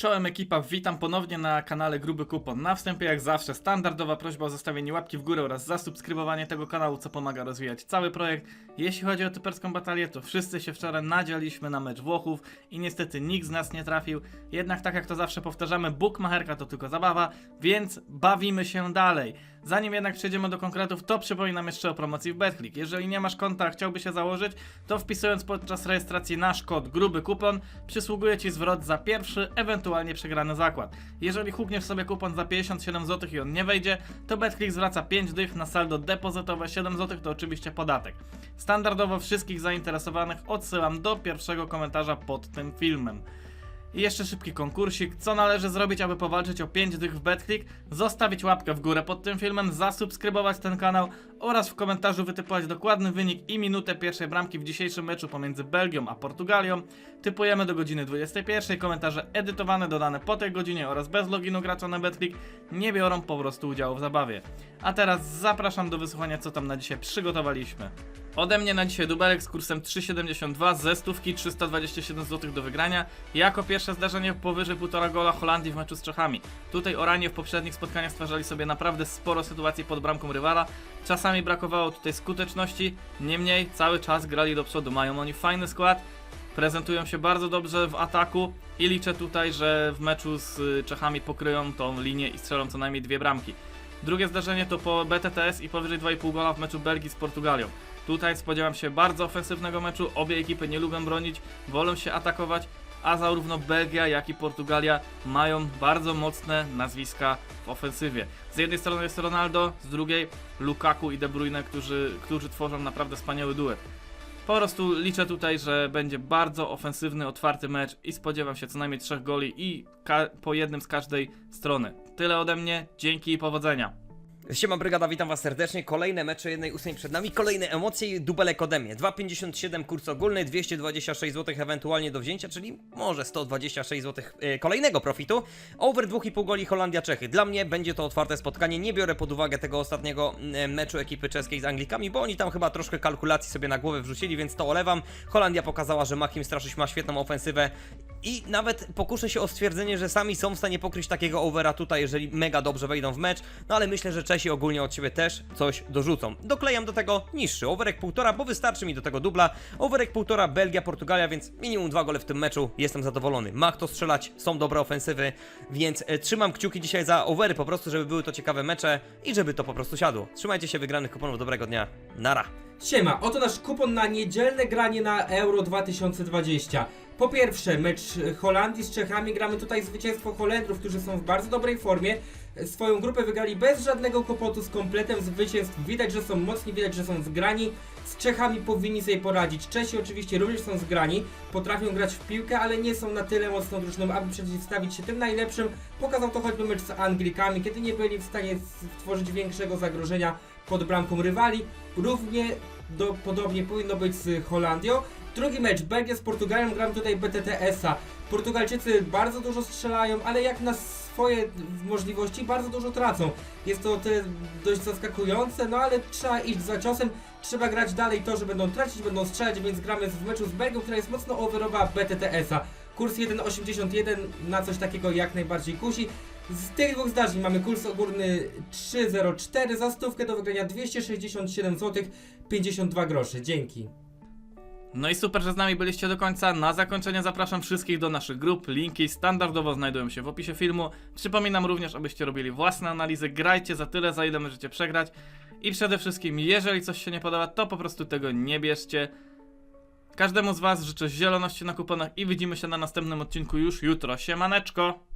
Czołem ekipa, witam ponownie na kanale Gruby Kupon. Na wstępie jak zawsze standardowa prośba o zostawienie łapki w górę oraz zasubskrybowanie tego kanału, co pomaga rozwijać cały projekt. Jeśli chodzi o typerską batalię, to wszyscy się wczoraj nadzialiśmy na mecz Włochów i niestety nikt z nas nie trafił. Jednak tak jak to zawsze powtarzamy, bookmacherka to tylko zabawa, więc bawimy się dalej. Zanim jednak przejdziemy do konkretów, to przypominam jeszcze o promocji w BetClick. Jeżeli nie masz konta, a chciałby się założyć, to wpisując podczas rejestracji nasz kod gruby kupon, przysługuje Ci zwrot za pierwszy, ewentualnie przegrany zakład. Jeżeli hukniesz sobie kupon za 57 zł i on nie wejdzie, to BetClick zwraca 5 dych na saldo depozytowe, 7 zł to oczywiście podatek. Standardowo wszystkich zainteresowanych odsyłam do pierwszego komentarza pod tym filmem. I jeszcze szybki konkursik. Co należy zrobić, aby powalczyć o 5 dych w BetClick? Zostawić łapkę w górę pod tym filmem, zasubskrybować ten kanał oraz w komentarzu wytypować dokładny wynik i minutę pierwszej bramki w dzisiejszym meczu pomiędzy Belgią a Portugalią. Typujemy do godziny 21. Komentarze edytowane, dodane po tej godzinie oraz bez loginu gracza na BetClick nie biorą po prostu udziału w zabawie. A teraz zapraszam do wysłuchania, co tam na dzisiaj przygotowaliśmy. Ode mnie na dzisiaj dubelek z kursem 3,72 ze stówki 327 zł do wygrania. Jako pierwsze zdarzenie powyżej 1,5 gola Holandii w meczu z Czechami. Tutaj Oranie w poprzednich spotkaniach stwarzali sobie naprawdę sporo sytuacji pod bramką rywala. Czasami brakowało tutaj skuteczności, niemniej cały czas grali do przodu. Mają oni fajny skład, prezentują się bardzo dobrze w ataku i liczę tutaj, że w meczu z y, Czechami pokryją tą linię i strzelą co najmniej dwie bramki. Drugie zdarzenie to po BTTS i powyżej 2,5 gola w meczu Belgii z Portugalią. Tutaj spodziewam się bardzo ofensywnego meczu. Obie ekipy nie lubią bronić, wolą się atakować, a zarówno Belgia, jak i Portugalia mają bardzo mocne nazwiska w ofensywie. Z jednej strony jest Ronaldo, z drugiej Lukaku i De Bruyne, którzy, którzy tworzą naprawdę wspaniały duet. Po prostu liczę tutaj, że będzie bardzo ofensywny, otwarty mecz i spodziewam się co najmniej trzech goli i po jednym z każdej strony. Tyle ode mnie, dzięki i powodzenia. Siema Brygada, witam was serdecznie. Kolejne mecze jednej ósmej przed nami, kolejne emocje i dubelek ode mnie. 2,57 kurs ogólny, 226 zł ewentualnie do wzięcia, czyli może 126 zł e, kolejnego profitu. Over 2,5 goli Holandia-Czechy. Dla mnie będzie to otwarte spotkanie, nie biorę pod uwagę tego ostatniego e, meczu ekipy czeskiej z Anglikami, bo oni tam chyba troszkę kalkulacji sobie na głowę wrzucili, więc to olewam. Holandia pokazała, że Makim Straszyś ma świetną ofensywę i nawet pokuszę się o stwierdzenie, że sami są w stanie pokryć takiego overa tutaj, jeżeli mega dobrze wejdą w mecz, no ale myślę, że Czesi ogólnie od siebie też coś dorzucą. Doklejam do tego niższy, overek półtora, bo wystarczy mi do tego dubla, overek półtora, Belgia, Portugalia, więc minimum dwa gole w tym meczu, jestem zadowolony. Ma kto strzelać, są dobre ofensywy, więc e, trzymam kciuki dzisiaj za overy po prostu, żeby były to ciekawe mecze i żeby to po prostu siadło. Trzymajcie się wygranych kuponów, dobrego dnia, nara. Siema, oto nasz kupon na niedzielne granie na Euro 2020. Po pierwsze, mecz Holandii z Czechami. Gramy tutaj zwycięstwo Holendrów, którzy są w bardzo dobrej formie. Swoją grupę wygrali bez żadnego kłopotu, z kompletem zwycięstw. Widać, że są mocni, widać, że są zgrani. Z Czechami powinni sobie poradzić. Czesi oczywiście również są zgrani, potrafią grać w piłkę, ale nie są na tyle mocną drużyną, aby przeciwstawić się tym najlepszym. Pokazał to choćby mecz z Anglikami, kiedy nie byli w stanie stworzyć większego zagrożenia pod bramką rywali. Równie do, podobnie powinno być z Holandią. Drugi mecz, Belgia z Portugalią, gram tutaj BTTS-a. Portugalczycy bardzo dużo strzelają, ale jak na swoje możliwości bardzo dużo tracą. Jest to te dość zaskakujące, no ale trzeba iść za ciosem, trzeba grać dalej to, że będą tracić, będą strzelać, więc gramy w meczu z Belgią, która jest mocno overowa BTTS-a. Kurs 1,81 na coś takiego jak najbardziej kusi. Z tych dwóch zdarzeń mamy kurs ogólny 3,04 za stówkę do wygrania 267 zł 52 groszy. Dzięki. No i super, że z nami byliście do końca. Na zakończenie zapraszam wszystkich do naszych grup. Linki standardowo znajdują się w opisie filmu. Przypominam również, abyście robili własne analizy. Grajcie za tyle, za ile możecie przegrać. I przede wszystkim, jeżeli coś się nie podoba, to po prostu tego nie bierzcie. Każdemu z Was życzę zieloności na kuponach i widzimy się na następnym odcinku już jutro. Siemaneczko!